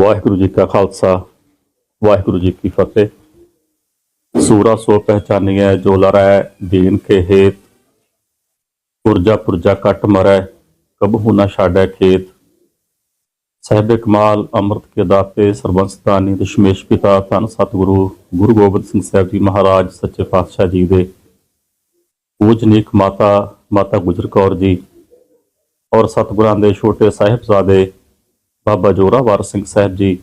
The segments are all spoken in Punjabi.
ਵਾਹਿਗੁਰੂ ਜੀ ਕਾ ਖਾਲਸਾ, ਵਾਹਿਗੁਰੂ ਜੀ ਕੀ ਫਤਿਹ। ਸੂਰਾ ਸੋ ਪਹਿਚਾਨੀਐ, ਜੋ ਲਰੈ ਦੀਨ ਕੇ ਹੇਤ। ਪੁਰਜਾ ਪੁਰਜਾ ਕੱਟ ਮਰੈ, ਕਬਹੂ ਨਾ ਛਾੜੈ ਖੇਤ। ਸਾਹਿਬ ਕਮਾਲ ਅੰਮ੍ਰਿਤ ਕੇ ਦਾਤੇ ਸਰਬੰਸਤਾਨੀ ਦਸ਼ਮੇਸ਼ ਪਿਤਾ, ਧੰਨ ਸਤਿਗੁਰੂ ਗੁਰੂ ਗੋਬਿੰਦ ਸਿੰਘ ਸਾਹਿਬ ਜੀ ਮਹਾਰਾਜ, ਸੱਚੇ ਪਾਤਸ਼ਾਹ ਜੀ ਦੇ। ਪੂਜਨੀਕ ਮਾਤਾ ਮਾਤਾ ਗੁਜਰ ਕੌਰ ਜੀ ਔਰ ਸਤਿਗੁਰਾਂ ਦੇ ਛੋਟੇ ਸਾਹਿਬਜ਼ਾਦੇ ਬਾਬਾ ਜੋਰਾਵਰ ਸਿੰਘ ਸਾਹਿਬ ਜੀ,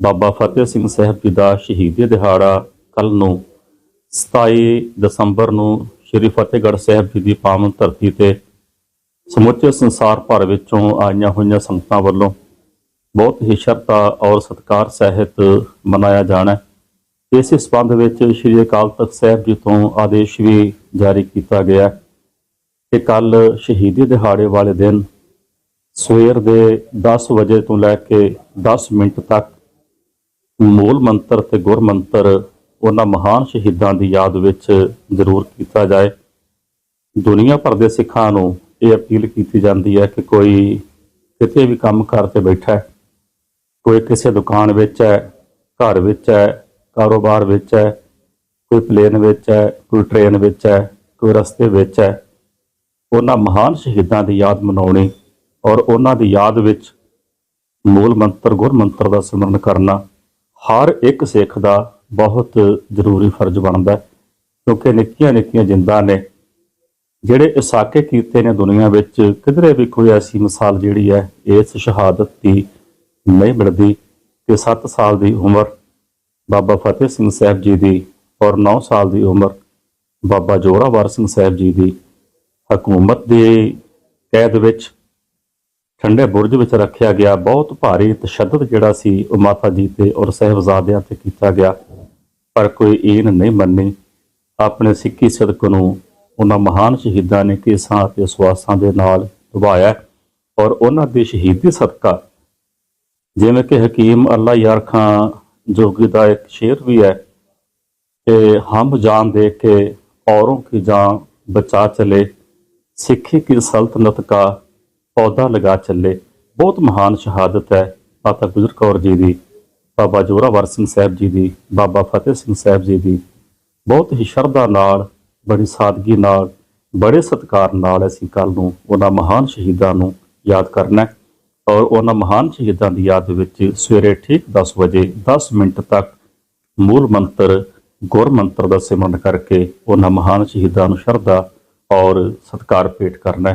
ਬਾਬਾ ਫਤਿਹ ਸਿੰਘ ਸਾਹਿਬ ਜੀ ਦਾ ਸ਼ਹੀਦੀ ਦਿਹਾੜਾ ਕੱਲ ਨੂੰ 27 ਦਸੰਬਰ ਨੂੰ ਸ੍ਰੀ ਫਤਿਹਗੜ੍ਹ ਸਾਹਿਬ ਜੀ ਦੀ ਪਾਵਨ ਧਰਤੀ ਤੇ ਸਮੁੱਚੇ ਸੰਸਾਰ ਭਰ ਵਿੱਚੋਂ ਆਈਆਂ ਹੋਈਆਂ ਸੰਗਤਾਂ ਵੱਲੋਂ ਬਹੁਤ ਹੀ ਸ਼ਰਧਾ ਔਰ ਸਤਿਕਾਰ ਸਹਿਤ ਮਨਾਇਆ ਜਾਣਾ ਹੈ। ਇਸੇ ਸੰਬੰਧ ਵਿੱਚ ਸ੍ਰੀ ਅਕਾਲ ਤਖਤ ਸਾਹਿਬ ਜੀ ਤੋਂ ਆਦੇਸ਼ ਵੀ ਜਾਰੀ ਕੀਤਾ ਗਿਆ ਕਿ ਕੱਲ ਸ਼ਹੀਦੀ ਦਿਹਾੜੇ ਵਾਲੇ ਦਿਨ ਸਵੇਰ ਦੇ 10 ਵਜੇ ਤੋਂ ਲੈ ਕੇ 10 ਮਿੰਟ ਤੱਕ ਮੂਲ ਮੰਤਰ ਤੇ ਗੁਰ ਮੰਤਰ ਉਹਨਾਂ ਮਹਾਨ ਸ਼ਹੀਦਾਂ ਦੀ ਯਾਦ ਵਿੱਚ ਜ਼ਰੂਰ ਕੀਤਾ ਜਾਏ। ਦੁਨੀਆ ਭਰ ਦੇ ਸਿੱਖਾਂ ਨੂੰ ਇਹ ਅਪੀਲ ਕੀਤੀ ਜਾਂਦੀ ਹੈ ਕਿ ਕੋਈ ਕਿਤੇ ਵੀ ਕੰਮ ਕਰਕੇ ਬੈਠਾ ਹੈ, ਕੋਈ ਕਿਸੇ ਦੁਕਾਨ ਵਿੱਚ ਹੈ, ਘਰ ਵਿੱਚ ਹੈ, ਕਾਰੋਬਾਰ ਵਿੱਚ ਹੈ, ਕੋਈ ਪਲੇਨ ਵਿੱਚ ਹੈ, ਕੋਈ ਟ੍ਰੇਨ ਵਿੱਚ ਹੈ, ਕੋਈ ਰਸਤੇ ਵਿੱਚ ਹੈ, ਉਹਨਾਂ ਮਹਾਨ ਸ਼ਹੀਦਾਂ ਦੀ ਯਾਦ ਮਨਾਉਣੀ ਔਰ ਉਹਨਾਂ ਦੀ ਯਾਦ ਵਿੱਚ ਮੂਲ ਮੰਤਰ, ਗੁਰ ਮੰਤਰ ਦਾ ਸਿਮਰਨ ਕਰਨਾ ਹਰ ਇੱਕ ਸਿੱਖ ਦਾ ਬਹੁਤ ਜ਼ਰੂਰੀ ਫਰਜ਼ ਬਣਦਾ ਕਿਉਂਕਿ ਨਿੱਕੀਆਂ ਨਿੱਕੀਆਂ ਜਿੰਦਾਂ ਨੇ, ਜਿਹੜੇ ਇਸਾਕੇ ਕੀਤੇ ਨੇ ਦੁਨੀਆ ਵਿੱਚ, ਕਿਧਰੇ ਵੀ ਕੋਈ ਐਸੀ ਮਿਸਾਲ ਜਿਹੜੀ ਹੈ, ਇਸ ਸ਼ਹਾਦਤ ਦੀ ਨਹੀਂ ਮਿਲਦੀ ਕਿ 7 ਸਾਲ ਦੀ ਉਮਰ ਬਾਬਾ ਫਤਿਹ ਸਿੰਘ ਸਾਹਿਬ ਜੀ ਦੀ ਔਰ 9 ਸਾਲ ਦੀ ਉਮਰ ਬਾਬਾ ਜੋਰਾਵਰ ਸਿੰਘ ਸਾਹਿਬ ਜੀ ਦੀ ਹਕੂਮਤ ਦੀ ਕੈਦ ਵਿੱਚ ਠੰਡੇ ਬੁਰਜ ਵਿੱਚ ਰੱਖਿਆ ਗਿਆ ਬਹੁਤ ਭਾਰੀ ਤਸ਼ੱਦਦ ਜਿਹੜਾ ਸੀ ਉਹ ਮਾਤਾ ਜੀ ਤੇ ਔਰ ਸਹਿਬਜ਼ਾਦਿਆਂ ਤੇ ਕੀਤਾ ਗਿਆ। ਪਰ ਕੋਈ ਇਹਨ ਨਹੀਂ ਮੰਨੀ। ਆਪਣੇ ਸਿੱਖੀ ਸਦਕ ਨੂੰ ਉਹਨਾਂ ਮਹਾਨ ਸ਼ਹੀਦਾਂ ਨੇ ਕੇਸਾਂ ਤੇ ਸਵਾਸਾਂ ਦੇ ਨਾਲ ਨਿਭਾਇਆ ਔਰ ਉਹਨਾਂ ਦੇ ਸ਼ਹੀਦੀ ਸਦਕਾ। ਜਿਵੇਂ ਕਿ ਹਕੀਮ ਅੱਲਾ ਯਾਰ ਖਾਨ ਜੋਗੀ ਦਾ ਇੱਕ ਸ਼ੇਰ ਵੀ ਹੈ ਕਿ ਹਮ ਜਾਨ ਦੇ ਕੇ ਔਰੋਂ ਕੀ ਜਾਨ ਬਚਾ ਚਲੇ, ਸਿੱਖੀ ਕੀ ਸਲਤਨਤ ਕਾ ਪੌਦਾ ਲਗਾ ਚੱਲੇ। ਬਹੁਤ ਮਹਾਨ ਸ਼ਹਾਦਤ ਹੈ ਮਾਤਾ ਗੁਜਰ ਕੌਰ ਜੀ ਦੀ, ਬਾਬਾ ਜੋਰਾਵਰ ਸਿੰਘ ਸਾਹਿਬ ਜੀ ਦੀ, ਬਾਬਾ ਫਤਿਹ ਸਿੰਘ ਸਾਹਿਬ ਜੀ ਦੀ। ਬਹੁਤ ਹੀ ਸ਼ਰਧਾ ਨਾਲ, ਬੜੀ ਸਾਦਗੀ ਨਾਲ, ਬੜੇ ਸਤਿਕਾਰ ਨਾਲ ਅਸੀਂ ਕੱਲ ਨੂੰ ਉਹਨਾਂ ਮਹਾਨ ਸ਼ਹੀਦਾਂ ਨੂੰ ਯਾਦ ਕਰਨਾ ਔਰ ਉਹਨਾਂ ਮਹਾਨ ਸ਼ਹੀਦਾਂ ਦੀ ਯਾਦ ਵਿੱਚ ਸਵੇਰੇ ਠੀਕ 10 ਵਜੇ 10 ਮਿੰਟ ਤੱਕ ਮੂਲ ਮੰਤਰ, ਗੁਰ ਮੰਤਰ ਦਾ ਸਿਮਰਨ ਕਰਕੇ ਉਹਨਾਂ ਮਹਾਨ ਸ਼ਹੀਦਾਂ ਨੂੰ ਸ਼ਰਧਾ ਔਰ ਸਤਿਕਾਰ ਭੇਟ ਕਰਨਾ